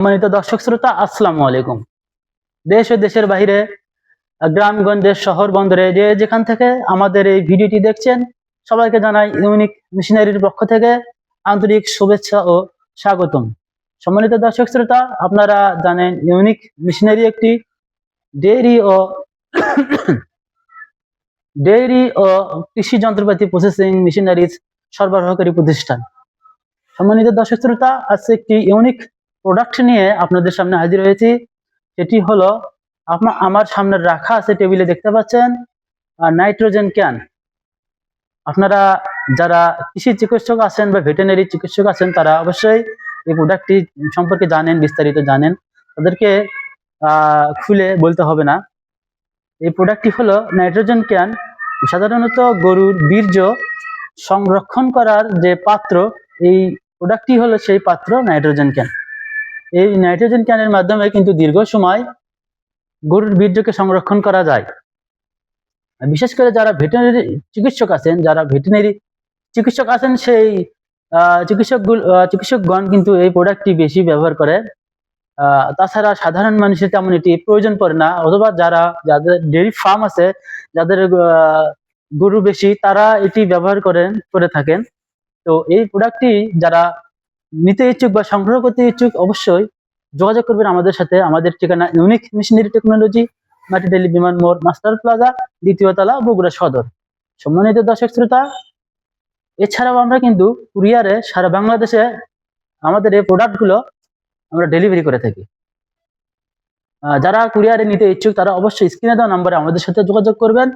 সম্মানিত দর্শক শ্রোতা, আসসালামু আলাইকুম। দেশ ও দেশের বাইরে, গ্রামগঞ্জের শহর বন্দরে যে যেখান থেকে আমাদের এই ভিডিওটি দেখছেন, সবাইকে জানাই ইউনিক মিশনারির পক্ষ থেকে আন্তরিক শুভেচ্ছা ও স্বাগতম। সম্মানিত দর্শক শ্রোতা, আপনারা জানেন ইউনিক মিশনারি একটি ডেইরি ও ডেইরি ও কৃষি যন্ত্রপাতি প্রসেসিং মেশিনারিজ সরবরাহকারী প্রতিষ্ঠান। সম্মানিত দর্শক শ্রোতা, আজকে একটি ইউনিক প্রোডাক্ট নিয়ে আপনাদের সামনে হাজির হয়েছি। সেটি হলো, আপনা- আমার সামনে রাখা আছে টেবিলে, দেখতে পাচ্ছেন? Nitrogen can. আপনারা যারা কৃষি চিকিৎসক আছেন বা ভেটেনারি চিকিৎসক আছেন, তারা অবশ্যই এই প্রোডাক্টটি সম্পর্কে জানেন, বিস্তারিত জানেন। তাদেরকে খুলে বলতে হবে না। এই প্রোডাক্টটি হলো নাইট্রোজেন ক্যান। সাধারণত গরুর বীর্য সংরক্ষণ করার যে পাত্র, এই প্রোডাক্টটি হলো সেই পাত্র নাইট্রোজেন ক্যান। এই নাইট্রোজেন ক্যানের মাধ্যমে কিন্তু দীর্ঘ সময় গরুর বীর্যকে সংরক্ষণ করা যায়। বিশেষ করে যারা ভেটেনারি চিকিৎসক আছেন, যারা ভেটেনারি চিকিৎসক আছেন, সেই চিকিৎসক চিকিৎসকগণ কিন্তু এই প্রোডাক্টটি বেশি ব্যবহার করে। তাছাড়া সাধারণ মানুষের তেমন এটি প্রয়োজন পড়ে না। অথবা যারা, যাদের ডেয়ারি ফার্ম আছে, যাদের গরু বেশি, তারা এটি ব্যবহার করেন, করে থাকেন। তো এই প্রোডাক্টটি যারা নিতে ইচ্ছুক বা সংগ্রহ করতে ইচ্ছুক অবশ্যই যোগাযোগ করবেন আমাদের সাথে। আমাদের ঠিকানা ইউনিক মেশিনারি টেকনোলজি মাটিডালি বিমান মোড়, মাস্টার প্লাজা, দ্বিতীয় তলা, বগুড়া সদর। সম্মানিত দর্শক শ্রোতা, এছাড়াও আমরা কিন্তু কুরিয়ারে সারা বাংলাদেশে আমাদের এই প্রোডাক্টগুলো আমরা ডেলিভারি করে থাকি। যারা কুরিয়ারে নিতে ইচ্ছুক তারা অবশ্যই স্ক্রিনে দেওয়া নাম্বারে আমাদের সাথে যোগাযোগ করবেন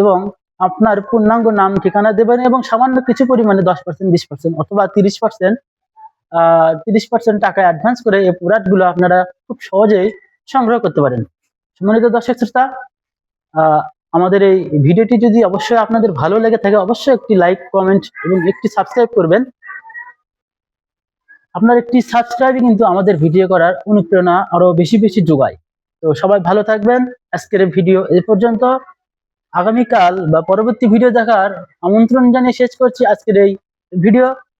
এবং আপনার পূর্ণাঙ্গ নাম, ঠিকানা দেবেন এবং সামান্য কিছু পরিমাণে দশ পার্সেন্ট বিশ পার্সেন্ট অথবা তিরিশ পার্সেন্ট তিরিশ পার্সেন্ট টাকা অ্যাডভান্স করে এই প্রোডাক্টগুলো আপনারা খুব সহজেই সংগ্রহ করতে পারেন। সম্মানিত দর্শক শ্রোতা আমাদের এই ভিডিওটি যদি অবশ্যই আপনাদের ভালো লেগে থাকে, অবশ্যই একটি লাইক কমেন্ট এবং একটি সাবস্ক্রাইব করবেন। আপনার একটি সাবস্ক্রাইবই কিন্তু আমাদের ভিডিও করার অনুপ্রেরণা আরও বেশি বেশি যোগায়। তো সবাই ভালো থাকবেন। আজকের ভিডিও এ পর্যন্ত। আগামীকাল বা পরবর্তী ভিডিও দেখার আমন্ত্রণ জানিয়ে শেষ করছি আজকের এই ভিডিও।